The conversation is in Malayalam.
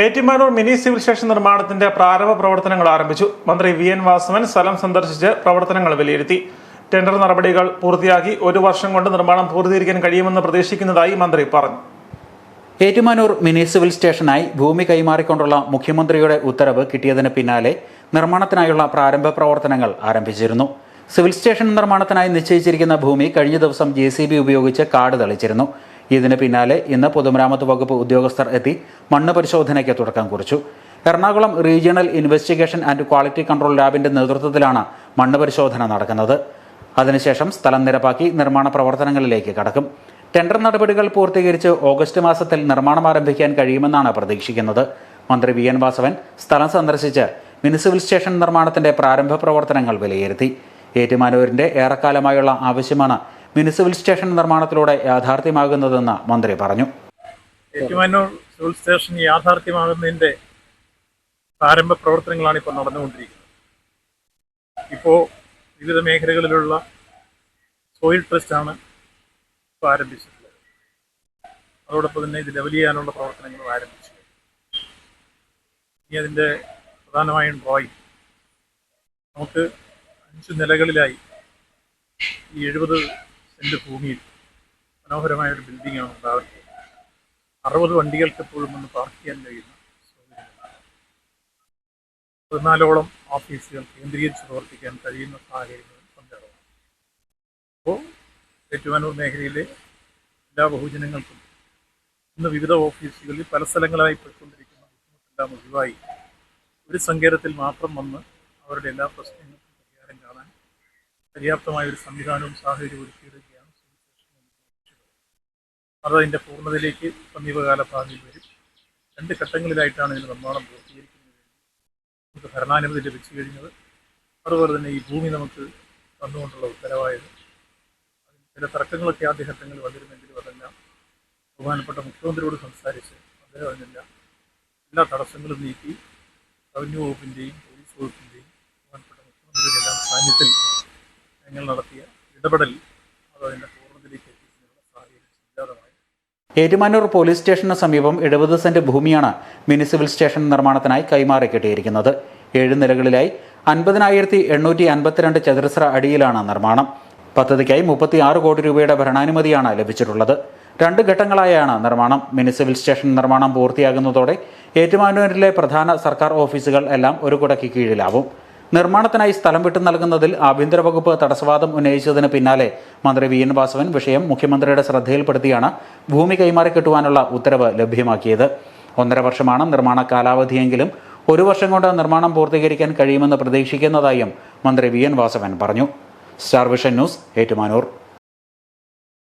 ഏറ്റുമാനൂർ മിനി സിവിൽ സ്റ്റേഷൻ നിർമ്മാണത്തിന്റെ പ്രാരംഭ പ്രവർത്തനങ്ങൾ ആരംഭിച്ചു. മന്ത്രി വി എൻ വാസവൻ സ്ഥലം സന്ദർശിച്ച് പ്രവർത്തനങ്ങൾ വിലയിരുത്തി. ടെൻഡർ നടപടികൾ പൂർത്തിയാക്കി ഒരു വർഷം കൊണ്ട് നിർമ്മാണം പൂർത്തീകരിക്കാൻ കഴിയുമെന്ന് പ്രതീക്ഷിക്കുന്നതായി മന്ത്രി പറഞ്ഞു. ഏറ്റുമാനൂർ മിനി സിവിൽ സ്റ്റേഷനായി ഭൂമി കൈമാറിക്കൊണ്ടുള്ള മുഖ്യമന്ത്രിയുടെ ഉത്തരവ് കിട്ടിയതിന് പിന്നാലെ നിർമ്മാണത്തിനായുള്ള പ്രാരംഭ പ്രവർത്തനങ്ങൾ ആരംഭിച്ചിരുന്നു. സിവിൽ സ്റ്റേഷൻ നിർമ്മാണത്തിനായി നിശ്ചയിച്ചിരിക്കുന്ന ഭൂമി കഴിഞ്ഞ ദിവസം ജെ ഉപയോഗിച്ച് കാട് തെളിച്ചിരുന്നു. ഇതിന് പിന്നാലെ ഇന്ന് പൊതുമരാമത്ത് വകുപ്പ് ഉദ്യോഗസ്ഥർ എത്തി മണ്ണ് പരിശോധനയ്ക്ക് തുടക്കം കുറിച്ചു. Ernakulam regional investigation and quality control ലാബിന്റെ നേതൃത്വത്തിലാണ് മണ്ണ് പരിശോധന നടക്കുന്നത്. അതിനുശേഷം സ്ഥലം നിരപ്പാക്കി നിർമ്മാണ പ്രവർത്തനങ്ങളിലേക്ക് കടക്കും. ടെൻഡർ നടപടികൾ പൂർത്തീകരിച്ച് ഓഗസ്റ്റ് മാസത്തിൽ നിർമ്മാണം ആരംഭിക്കാൻ കഴിയുമെന്നാണ് പ്രതീക്ഷിക്കുന്നത്. മന്ത്രി വി എൻ വാസവൻ സ്ഥലം സന്ദർശിച്ച് മുനിസിപ്പൽ സ്റ്റേഷൻ നിർമ്മാണത്തിന്റെ പ്രാരംഭ പ്രവർത്തനങ്ങൾ വിലയിരുത്തി. ഏറ്റുമാനൂരിന്റെ ഏറെക്കാലമായുള്ള ആവശ്യമാണ് മുനിസിപ്പൽ സ്റ്റേഷൻ നിർമ്മാണത്തിലൂടെ യാഥാർത്ഥ്യമാകുന്നതെന്ന് മന്ത്രി പറഞ്ഞു. ഏറ്റുമാനൂർ സിവിൽ സ്റ്റേഷൻ യാഥാർത്ഥ്യമാകുന്നതിന്റെ പ്രാരംഭ പ്രവർത്തനങ്ങളാണ് ഇപ്പോൾ നടന്നുകൊണ്ടിരിക്കുന്നത്. ഇപ്പോൾ വിവിധ മേഖലകളിലുള്ള സോയിൽ ട്രസ്റ്റാണ് ഇപ്പോൾ ആരംഭിച്ചിട്ടുള്ളത്. അതോടൊപ്പം തന്നെ ഇത് ലെവൽ ചെയ്യാനുള്ള പ്രവർത്തനങ്ങളും ആരംഭിച്ചു ഇനി അതിന്റെ പ്രധാനമായും ഡ്രോയിങ് നമുക്ക് അഞ്ച് നിലകളിലായി ഈ എഴുപത് സെന്റ് ഭൂമിയിൽ മനോഹരമായ ഒരു ബിൽഡിംഗാണ് ഉണ്ടാകുന്നത് അറുപത് വണ്ടികൾക്ക് എപ്പോഴും ഒന്ന് പാർക്ക് ചെയ്യാൻ കഴിയുന്ന പതിനാലോളം ഓഫീസുകൾ കേന്ദ്രീകരിച്ച് പ്രവർത്തിക്കാൻ കഴിയുന്ന സാഹചര്യങ്ങൾ സഞ്ചാരമാണ് അപ്പോൾ ഏറ്റുമാനൂർ മേഖലയിലെ എല്ലാ ബഹുജനങ്ങൾക്കും ഇന്ന് വിവിധ ഓഫീസുകളിൽ പല സ്ഥലങ്ങളായി പോയിക്കൊണ്ടിരിക്കുന്ന ബുദ്ധിമുട്ടെല്ലാം ഒഴിവായി ഒരു സങ്കേതത്തിൽ മാത്രം വന്ന് അവരുടെ എല്ലാ പ്രശ്നങ്ങൾക്കും പരിഹാരം കാണാൻ പര്യാപ്തമായ ഒരു സംവിധാനവും സാഹചര്യവും ലക്ഷ്യമിടുന്നത് അത് അതിന്റെ പൂർണതയിലേക്ക് സമീപകാല ഭാവിയിൽ വരും. രണ്ട് ഘട്ടങ്ങളിലായിട്ടാണ് ഇതിന് നിർമ്മാണം പൂർത്തീകരിക്കുന്നത്. നമുക്ക് ഭരണാനുമതി ലഭിച്ചു കഴിഞ്ഞത് അതുപോലെ തന്നെ ഈ ഭൂമി നമുക്ക് വന്നുകൊണ്ടുള്ള ഉത്തരവായത്. അതിന് ചില തർക്കങ്ങളൊക്കെ ആദ്യ ഘട്ടങ്ങളിൽ വന്നിരുന്നെങ്കിലും അതെല്ലാം ബഹുമാനപ്പെട്ട മുഖ്യമന്ത്രിയോട് സംസാരിച്ച് അദ്ദേഹം അതിനെല്ലാം എല്ലാ തടസ്സങ്ങളും നീക്കി റവന്യൂ വകുപ്പിന്റെയും പോലീസ് വകുപ്പിന്റെയും ബഹുമാനപ്പെട്ട മുഖ്യമന്ത്രിയുടെ എല്ലാം സാന്നിധ്യത്തിൽ ഞങ്ങൾ നടത്തിയ ഇടപെടൽ അത് അതിന്റെ ഏറ്റുമാനൂർ പോലീസ് സ്റ്റേഷന് സമീപം എഴുപത് സെന്റ് ഭൂമിയാണ് മുനിസിപ്പൽ സ്റ്റേഷൻ നിർമ്മാണത്തിനായി കൈമാറി കിട്ടിയിരിക്കുന്നത്. ഏഴ് നിലകളിലായി അൻപതിനായിരത്തി എണ്ണൂറ്റി അൻപത്തിരണ്ട് ചതുരശ്ര അടിയിലാണ് നിർമ്മാണം. പദ്ധതിക്കായി മുപ്പത്തി ആറ് കോടി രൂപയുടെ ഭരണാനുമതിയാണ് ലഭിച്ചിട്ടുള്ളത്. രണ്ട് ഘട്ടങ്ങളായാണ് നിർമ്മാണം. മുനിസിപ്പൽ സ്റ്റേഷൻ നിർമ്മാണം പൂർത്തിയാകുന്നതോടെ ഏറ്റുമാനൂരിലെ പ്രധാന സർക്കാർ ഓഫീസുകൾ എല്ലാം ഒരു കുടയ്ക്ക് കീഴിലാവും. നിർമ്മാണത്തിനായി സ്ഥലം വിട്ടു നൽകുന്നതിൽ ആഭ്യന്തര വകുപ്പ് തടസ്സവാദം ഉന്നയിച്ചതിന് പിന്നാലെ മന്ത്രി വി എൻ വാസവൻ വിഷയം മുഖ്യമന്ത്രിയുടെ ശ്രദ്ധയിൽപ്പെടുത്തിയാണ് ഭൂമി കൈമാറി കിട്ടുവാനുള്ള ഉത്തരവ് ലഭ്യമാക്കിയത്. ഒന്നര വർഷമാണ് നിർമ്മാണ കാലാവധിയെങ്കിലും ഒരു വർഷം കൊണ്ട് നിർമ്മാണം പൂർത്തീകരിക്കാൻ കഴിയുമെന്ന് പ്രതീക്ഷിക്കുന്നതായും മന്ത്രി വി എൻ വാസവൻ പറഞ്ഞു. Star vision news Ettumanoor.